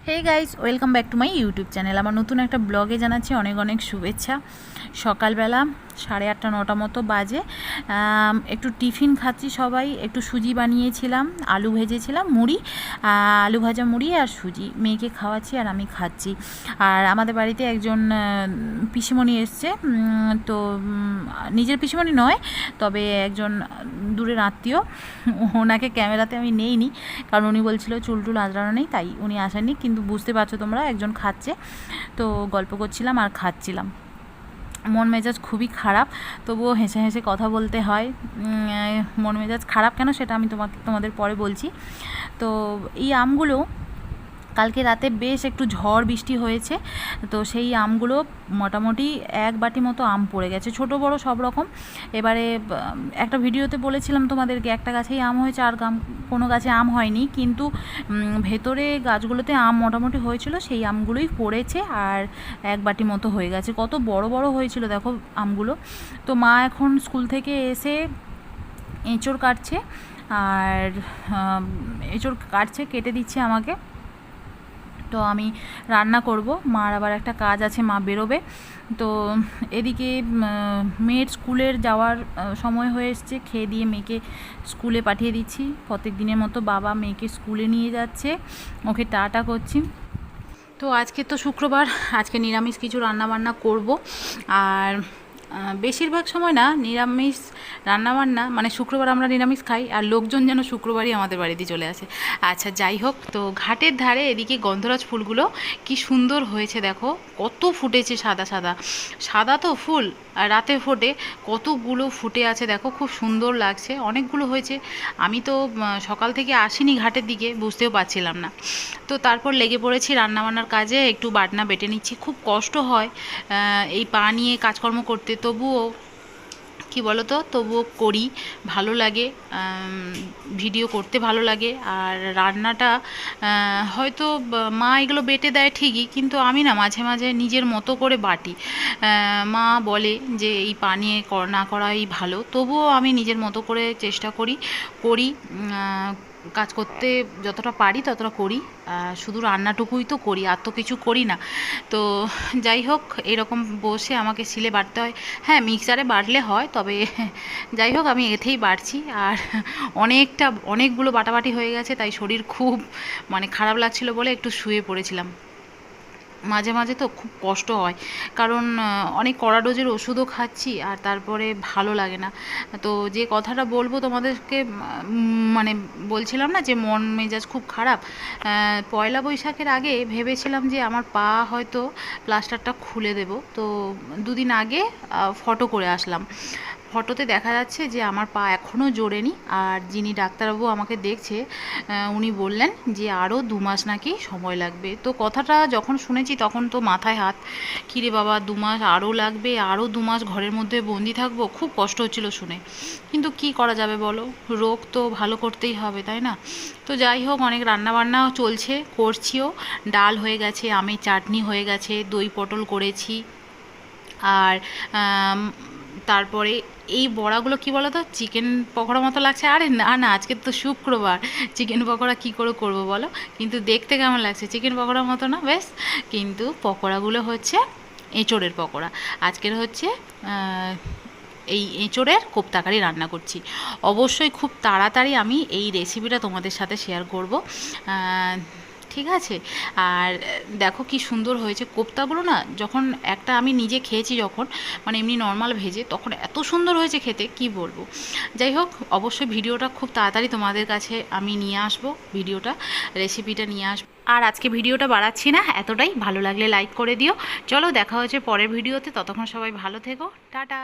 Hey guys welcome back to my YouTube channel আমার নতুন একটা ব্লগে জানাচ্ছি অনেক অনেক শুভেচ্ছা। সকালবেলা সাড়ে আটটা, নটা মতো বাজে। একটু টিফিন খাচ্ছি সবাই, একটু সুজি বানিয়েছিলাম, আলু ভেজেছিলাম, মুড়ি আলু ভাজা মুড়ি আর সুজি। মেয়েকে খাওয়াচ্ছি আর আমি খাচ্ছি। আর আমাদের বাড়িতে একজন পিসিমণি এসছে। তো নিজের পিসিমণি নয়, তবে একজন দূরের আত্মীয়। ওনাকে ক্যামেরাতে আমি নেইনি, কারণ উনি বলছিল চুল টুল আঁচড়ানো নেই, তাই উনি আসেননি। কিন্তু বুঝতে পারছ তোমরা, একজন খাচ্ছে। তো গল্প করছিলাম আর খাচ্ছিলাম। মন মেজাজ খুবই খারাপ, তবুও হেসে হেসে কথা বলতে হয়। মন মেজাজ খারাপ কেন সেটা আমি তোমাকে তোমাদের পরে বলছি। তো এই আমগুলো কালকে রাতে বেশ একটু ঝড় বৃষ্টি হয়েছে, তো সেই আমগুলো মোটামুটি এক বাটি মতো আম পড়ে গেছে, ছোট বড় সব রকম। এবারে একটা ভিডিওতে বলেছিলাম তোমাদেরকে, একটা গাছেই আম হয়েছে, আর গাম, কোনো গাছে আম হয়নি, কিন্তু ভেতরে গাছগুলোতে আম মোটামুটি হয়েছিল, সেই আমগুলোই পড়েছে, আর এক বাটি মতো হয়ে গেছে। কত বড় বড় হয়েছিল, দেখো আমগুলো। তো মা এখন স্কুল থেকে এসে এঁচড় কাটছে, আর এঁচড় কাটছে, কেটে দিচ্ছে আমাকে। তো আমি রান্না করব। মার আবার একটা কাজ আছে, মা বেরোবে। তো এদিকে মেয়ের স্কুলের যাওয়ার সময় হয়ে এসছে। খেয়ে দিয়ে মেয়েকে স্কুলে পাঠিয়ে দিচ্ছি। প্রত্যেক দিনের মতো বাবা মেয়েকে স্কুলে নিয়ে যাচ্ছে। ওকে টাটা করছি। তো আজকে তো শুক্রবার, আজকে নিরামিষ কিছু রান্না বান্না করব। আর বেশিরভাগ সময় না, নিরামিষ রান্নাবান্না মানে শুক্রবার আমরা নিরামিষ খাই, আর লোকজন যেন শুক্রবারই আমাদের বাড়িতে চলে আসে। আচ্ছা যাই হোক, তো ঘাটের ধারে এদিকে গন্ধরাজ ফুলগুলো কি সুন্দর হয়েছে দেখো, কত ফুটেছে সাদা সাদা। সাদা তো ফুল, আর রাতে ফোটে, কতগুলো ফুটে আছে দেখো, খুব সুন্দর লাগছে, অনেকগুলো হয়েছে। আমি তো সকাল থেকে আসিনি ঘাটের দিকে, বুঝতেও পারছিলাম না। তো তারপর লেগে পড়েছি রান্নাবান্নার কাজে, একটু বাটনা বেটে নিচ্ছি, খুব কষ্ট হয় এই পা নিয়ে কাজকর্ম করতে, তবুও কি বলো তো তবুও করি, ভালো লাগে ভিডিও করতে ভালো লাগে। আর রান্নাটা হয়তো মা এগুলো বেটে দেয় ঠিকই, কিন্তু আমি না মাঝে মাঝে নিজের মতো করে বাটি। মা বলে যে এই পানিয়ে না করাই ভালো। তবুও আমি নিজের মতো করে চেষ্টা করি করি কাজ করতে যতটা পারি ততটা করি। শুধু রান্নাটুকুই তো করি, আর তো কিছু করি না। তো যাই হোক, এরকম বসে আমাকে শিলে বাড়তে হয়। হ্যাঁ মিক্সারে বাড়লে হয়, তবে যাই হোক, আমি এতেই বাড়ছি। আর অনেকটা, অনেকগুলো বাটাবাটি হয়ে গেছে, তাই শরীর খুব মানে খারাপ লাগছিল বলে একটু শুয়ে পড়েছিলাম। মাঝে মাঝে তো খুব কষ্ট হয়। কারণ অনেক কড়া ডোজের ওষুধও খাচ্ছি আর তারপরে ভালো লাগে না। তো যে কথাটা বলব তোমাদেরকে মানে বলছিলাম না যে মন মেজাজ খুব খারাপ পয়লা বৈশাখের আগে ভেবেছিলাম যে আমার পা হয়তো প্লাস্টারটা খুলে দেব। তো দুদিন আগে ফটো করে আসলাম। ফটোতে দেখা যাচ্ছে যে আমার পা এখনও জোরেনি আর যিনি ডাক্তারবাবু আমাকে দেখছে উনি বললেন যে আরও দু মাস নাকি সময় লাগবে। তো কথাটা যখন শুনেছি তখন তো মাথায় হাত, কিরে বাবা, দু মাস আরও লাগবে আরও দু মাস ঘরের মধ্যে বন্দি থাকব? খুব কষ্ট হচ্ছিল শুনে। কিন্তু কি করা যাবে বলো? রোগ তো ভালো করতেই হবে, তাই না? তো যাই হোক, অনেক রান্নাবান্নাও চলছে, করছিও। ডাল হয়ে গেছে, আমের চাটনি হয়ে গেছে, দই পটল করেছি। আর তারপরে এই বড়াগুলো কি বলো তো চিকেন পকোড়া মতো লাগছে। আরে না না, আজকে তো শুক্রবার। চিকেন পকোড়া কি করে করব বলো? কিন্তু দেখতে কেমন লাগছে? চিকেন পকোড়ার মতো না, বেশ। কিন্তু পকোড়াগুলো হচ্ছে এঁচোড়ের পকোড়া। আজকের হচ্ছে এই এঁচোড়ের কোপ্তাকারি রান্না করছি। অবশ্যই খুব তাড়াতাড়ি আমি এই রেসিপিটা তোমাদের সাথে শেয়ার করব। ঠিক আছে? আর দেখো কি সুন্দর হয়েছে। কোপ্তাগুলো না, যখন একটা আমি নিজে খেয়েছি যখন মানে এমনি নর্মাল ভেজে, তখন এত সুন্দর হয়েছে খেতে, কি বলব? যাই হোক, অবশ্যই ভিডিওটা খুব তাড়াতাড়ি তোমাদের কাছে আমি নিয়ে আসব, ভিডিওটা রেসিপিটা নিয়ে আসব। আর আজকে ভিডিওটা বাড়াচ্ছি না, এতটাই। ভালো লাগলে লাইক করে দিও। চলো দেখা হচ্ছে পরের ভিডিওতে, ততক্ষণ সবাই ভালো থেকো। টাটা!